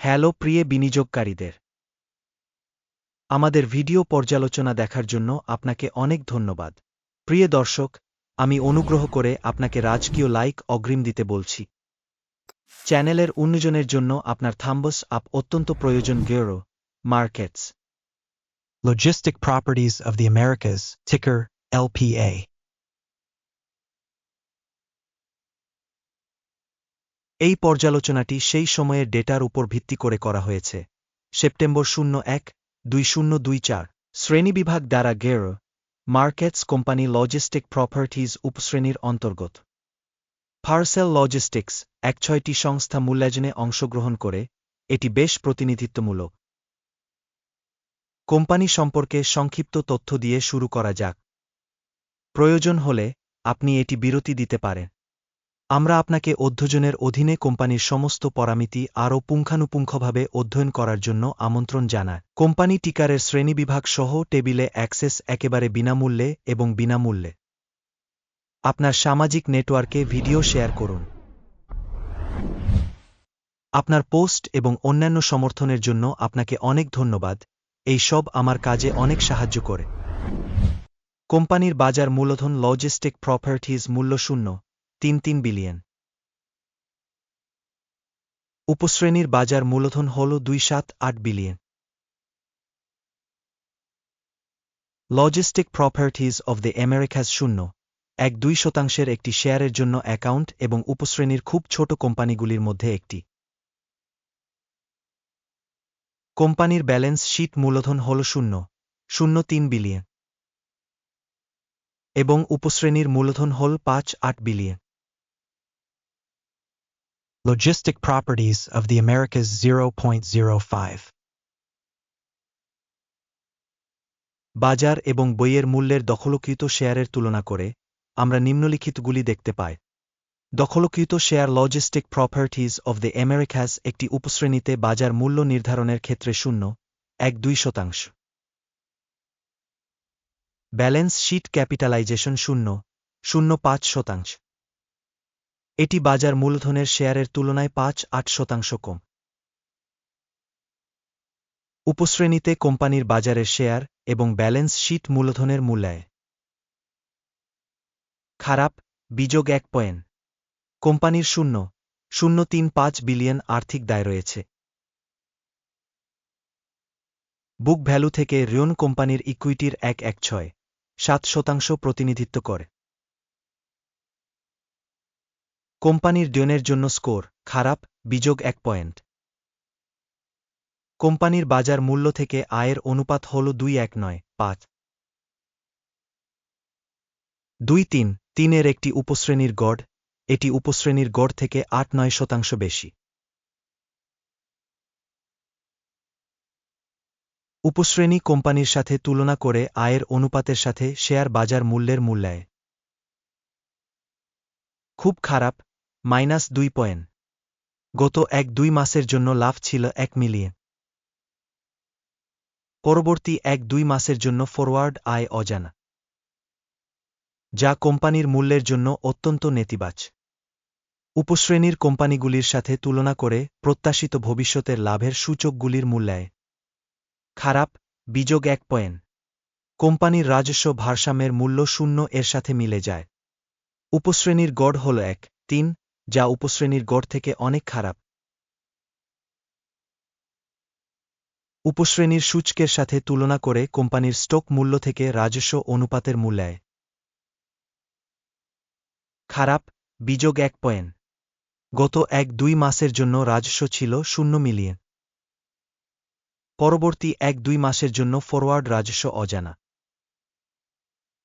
Hello প্রিয় বিনিয়োগকারীদের। আমাদের ভিডিও পর্যালোচনা দেখার জন্য আপনাকে অনেক ধন্যবাদ। প্রিয় দর্শক আমি অনুগ্রহ করে আপনাকে রাজকীয় লাইক অগ্রিম দিতে বলছি। চ্যানেলের উন্নয়নের জন্য আপনার থাম্বস আপ অত্যন্ত প্রয়োজন গেরো markets. Logistic Properties of the Americas, ticker LPA. এই পর্যালোচনাটি সেই সময়ের ডেটার উপর ভিত্তি করে করা হয়েছে। সেপ্টেম্বর শূন্য এক, দুই শূন্য দুই চার। শ্রেণীবিভাগ দ্বারা গের, মার্কেটস কোম্পানি লজিস্টিক প্রপার্টিজ উপশ্রেণীর অন্তর্গত। ফার্সেল লজিস্টিক্স, এক ছয়টি সংস্থা মূল্যায়নে অংশগ্রহণ করে, এটি বেশ প্রতিনিধিত্বমূলক। কোম্পানি সম্পর্কে সংক্ষিপ্ত তথ্য দিয়ে শুরু করা যাক। প্রয়োজন হলে আপনি এটি বিরতি দিতে পারেন। আমরা আপনাকে অধ্যয়নের অধীনে কোম্পানির সমস্ত পরামিতি আরও পুঙ্খানুপুঙ্খভাবে অধ্যয়ন করার জন্য আমন্ত্রণ জানায় কোম্পানি টিকারের শ্রেণীবিভাগ সহ টেবিলে অ্যাক্সেস একেবারে বিনামূল্যে এবং বিনামূল্যে। আপনার সামাজিক নেটওয়ার্কে ভিডিও শেয়ার করুন। আপনার পোস্ট এবং অন্যান্য সমর্থনের জন্য আপনাকে অনেক ধন্যবাদ। এই সব আমার কাজে অনেক সাহায্য করে। কোম্পানির বাজার মূলধন লজিস্টিক প্রপার্টিজ মূল্য শূন্য। তিন তিন বিলিয়ন। উপশ্রেণীর বাজার মূলধন হল দুই সাত আট billion. Logistic Properties of the Americas শূন্য, এক দুই শতাংশের একটি শেয়ারের জন্য অ্যাকাউন্ট এবং উপশ্রেণীর খুব ছোট কোম্পানিগুলির মধ্যে একটি। কোম্পানির ব্যালেন্স শীট মূলধন হল শূন্য শূন্য তিন বিলিয়ন। এবং উপশ্রেণীর মূলধন হল পাঁচ আট billion. Logistic Properties of the Americas 0.05. বাজার এবং বইয়ের মূল্যের দখলকৃত শেয়ারের তুলনা করে আমরা নিম্নলিখিতগুলি দেখতে পাই। দখলকৃত share Logistic Properties of the Americas একটি উপশ্রেণীতে বাজার মূল্য নির্ধারণের ক্ষেত্রে শূন্য, এক দুই শতাংশ। ব্যালেন্স শিট ক্যাপিটালাইজেশন শূন্য শূন্য পাঁচ শতাংশ। এটি বাজার মূলধনের শেয়ারের তুলনায় পাঁচ আট শতাংশ কম। উপশ্রেণীতে কোম্পানির বাজারের শেয়ার এবং ব্যালেন্স শিট মূলধনের মূল্যায়। খারাপ, বিযোগ এক পয়েন্ট। কোম্পানির শূন্য শূন্য তিন পাঁচ বিলিয়ন আর্থিক দায় রয়েছে। বুক ভ্যালু থেকে রিয়ন কোম্পানির ইকুইটির এক এক ছয়, সাত শতাংশ প্রতিনিধিত্ব করে। কোম্পানির ডিয়নের জন্য স্কোর, খারাপ বিযোগ এক পয়েন্ট। কোম্পানির বাজার মূল্য থেকে আয়ের অনুপাত হল দুই এক নয়, পাঁচ। দুই তিন, তিনের একটি উপশ্রেণীর গড়, এটি উপশ্রেণীর গড় থেকে আট নয় শতাংশ বেশি। উপশ্রেণী কোম্পানির সাথে তুলনা করে আয়ের অনুপাতের সাথে শেয়ার বাজার মূল্যের মূল্যায়। খুব খারাপ মাইনাস দুই পয়েন্ট। গত এক দুই মাসের জন্য লাভ ছিল এক মিলিয়ন। পরবর্তী এক দুই মাসের জন্য ফরওয়ার্ড আয় অজানা। যা কোম্পানির মূল্যের জন্য অত্যন্ত নেতিবাচ। উপশ্রেণীর কোম্পানিগুলির সাথে তুলনা করে প্রত্যাশিত ভবিষ্যতের লাভের সূচকগুলির মূল্যায়। খারাপ বিযোগ এক পয়েন্ট। কোম্পানির রাজস্ব ভারসাম্যের মূল্য শূন্য এর সাথে মিলে যায়। উপশ্রেণীর গড় হল এক, তিন যা উপশ্রেণীর গড় থেকে অনেক খারাপ। উপশ্রেণীর সূচকের সাথে তুলনা করে কোম্পানির স্টক মূল্য থেকে রাজস্ব অনুপাতের মূল্যায়। খারাপ, বিযোগ এক পয়েন্ট। গত এক দুই মাসের জন্য রাজস্ব ছিল শূন্য মিলিয়ন। পরবর্তী এক দুই মাসের জন্য ফরওয়ার্ড রাজস্ব অজানা।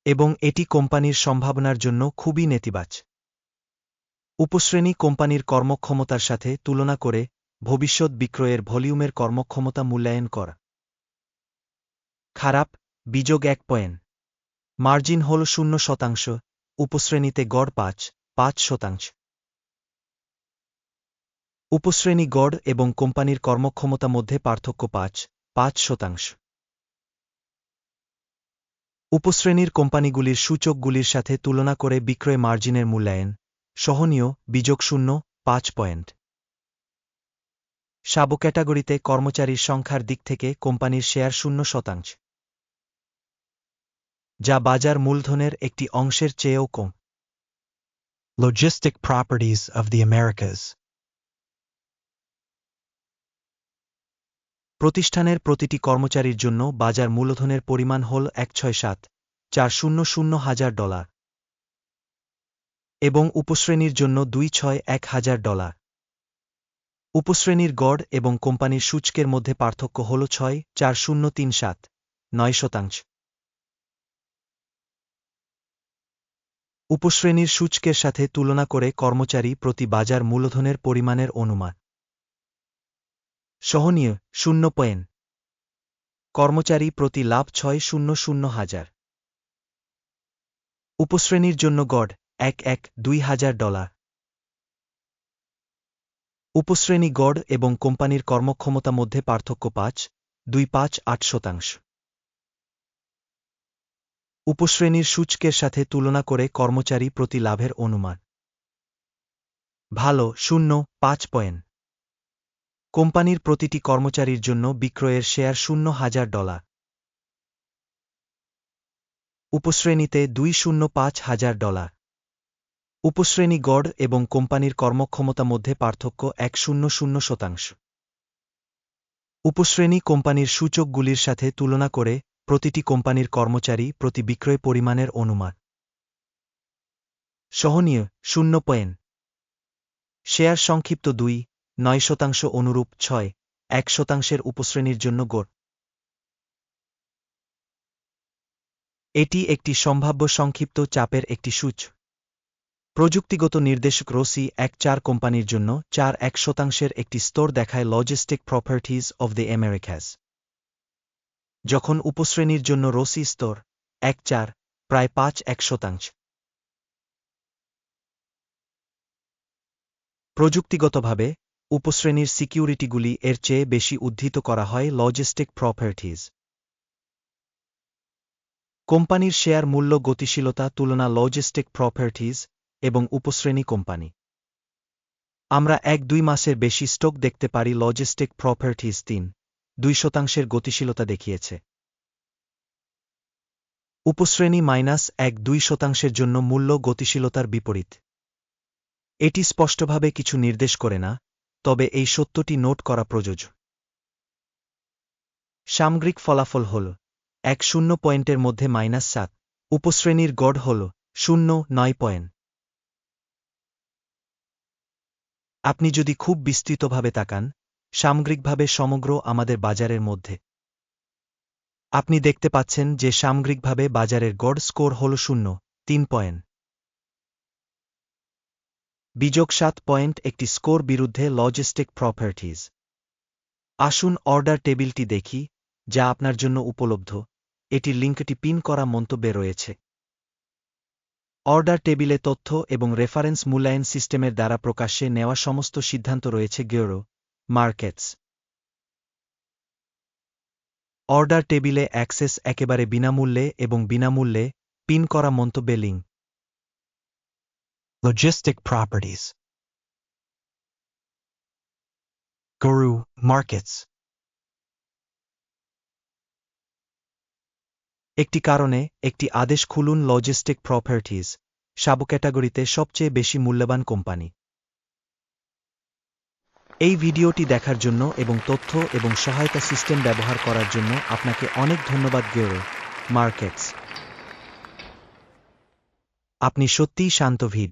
এবং এটি কোম্পানির সম্ভাবনার জন্য খুবই নেতিবাচ উপশ্রেণী কোম্পানির কর্মক্ষমতার সাথে তুলনা করে ভবিষ্যৎ বিক্রয়ের ভলিউমের কর্মক্ষমতা মূল্যায়ন করা। খারাপ, বিযোগ এক পয়েন্ট। মার্জিন হল শূন্য শতাংশ, উপশ্রেণীতে গড় পাঁচ পাঁচ শতাংশ। উপশ্রেণী গড় এবং কোম্পানির কর্মক্ষমতা মধ্যে পার্থক্য পাঁচ পাঁচ শতাংশ। উপশ্রেণীর কোম্পানিগুলির সূচকগুলির সাথে তুলনা করে বিক্রয় মার্জিনের মূল্যায়ন। সহনীয় বিযোগ শূন্য পাঁচ পয়েন্ট। সাবো ক্যাটাগরিতে কর্মচারীর সংখ্যার দিক থেকে কোম্পানির শেয়ার শূন্য শতাংশ। যা বাজার মূলধনের একটি অংশের চেয়েও কম। Logistic properties of the Americas. প্রতিষ্ঠানের প্রতিটি কর্মচারীর জন্য বাজার মূলধনের পরিমাণ হল এক ছয় সাত চার শূন্য শূন্য হাজার ডলার। এবং উপশ্রেণীর জন্য দুই ছয় এক হাজার ডলার। উপশ্রেণীর গড় এবং কোম্পানির সূচকের মধ্যে পার্থক্য হল ছয় চার শূন্য তিন সাত নয় শতাংশ। উপশ্রেণীর সূচকের সাথে তুলনা করে কর্মচারী প্রতি বাজার মূলধনের পরিমাণের অনুমান। সহনীয় শূন্য পয়েন কর্মচারী প্রতি লাভ ছয় শূন্য শূন্য হাজার। উপশ্রেণীর জন্য গড় এক এক দুই হাজার ডলার। উপশ্রেণী গড় এবং কোম্পানির কর্মক্ষমতা মধ্যে পার্থক্য পাঁচ, দুই পাঁচ, আট শতাংশ। উপশ্রেণীর সূচকের সাথে তুলনা করে কর্মচারী প্রতি লাভের অনুমান। ভালো, শূন্য, পাঁচ পয়েন্ট। কোম্পানির প্রতিটি কর্মচারীর জন্য বিক্রয়ের শেয়ার শূন্য হাজার ডলার। উপশ্রেণীতে দুই শূন্য পাঁচ হাজার ডলার। উপশ্রেণী গড় এবং কোম্পানির কর্মক্ষমতা মধ্যে পার্থক্য এক শূন্য শূন্য শতাংশ। উপশ্রেণী কোম্পানির সূচকগুলির সাথে তুলনা করে প্রতিটি কোম্পানির কর্মচারী প্রতি বিক্রয় পরিমাণের অনুমান। সহনীয়, শূন্য পয়েন্ট। শেয়ার সংক্ষিপ্ত দুই, নয় শতাংশ অনুরূপ ছয়, এক শতাংশের উপশ্রেণীর জন্য গড়। এটি একটি সম্ভাব্য সংক্ষিপ্ত চাপের একটি সূচ। প্রযুক্তিগত নির্দেশক রসি এক চার কোম্পানির জন্য চার এক শতাংশের একটি স্তর দেখায় Logistic Properties of the Americas যখন উপশ্রেণীর জন্য রসি স্তর এক চার, প্রায় পাঁচ এক শতাংশ। প্রযুক্তিগতভাবে, উপশ্রেণীর সিকিউরিটিগুলি এর চেয়ে বেশি উদ্ধৃত করা হয় লজিস্টিক প্রপার্টিজ কোম্পানির শেয়ার মূল্য গতিশীলতা তুলনা লজিস্টিক প্রপার্টিজ এবং উপশ্রেণী কোম্পানি। আমরা এক দুই মাসের বেশি স্টক দেখতে পারি লজিস্টিক প্রপার্টিজ তিন, দুই শতাংশের গতিশীলতা দেখিয়েছে। উপশ্রেণী মাইনাস এক দুই শতাংশের জন্য মূল্য গতিশীলতার বিপরীত। এটি স্পষ্টভাবে কিছু নির্দেশ করে না, তবে এই সত্যটি নোট করা প্রযোজ্য। সামগ্রিক ফলাফল হল, এক শূন্য পয়েন্টের মধ্যে মাইনাস সাত, উপশ্রেণীর গড় হল শূন্য নয় পয়েন্ট। আপনি যদি খুব বিস্তৃতভাবে তাকান, সামগ্রিকভাবে সমগ্র আমাদের বাজারের মধ্যে। আপনি দেখতে পাচ্ছেন যে সামগ্রিকভাবে বাজারের গড় স্কোর হল শূন্য, তিন পয়েন্ট। বিযোগ সাত পয়েন্ট একটি স্কোর বিরুদ্ধে লজিস্টিক প্রপার্টিজ আসুন অর্ডার টেবিলটি দেখি, যা আপনার জন্য উপলব্ধ। এটির লিঙ্কটি পিন করা মন্তব্যে রয়েছে। অর্ডার টেবিলে তথ্য এবং রেফারেন্স মূল্যায়ন সিস্টেমের দ্বারা প্রকাশ্যে নেওয়া সমস্ত সিদ্ধান্ত রয়েছে গেরো, মার্কেটস অর্ডার টেবিলে অ্যাক্সেস একেবারে বিনামূল্যে এবং বিনামূল্যে পিন করা মন্তব্যে link Logistic properties. Guru Markets. একটি কারণে একটি আদেশ খুলুন লজিস্টিক প্রপার্টিজ সাবু ক্যাটাগরিতে সবচেয়ে বেশি মূল্যবান কোম্পানি। এই ভিডিওটি দেখার জন্য এবং তথ্য এবং সহায়তা সিস্টেম ব্যবহার করার জন্য আপনাকে অনেক ধন্যবাদ, গেরো, মার্কেটস। আপনি সত্যিই শান্ত ভিড।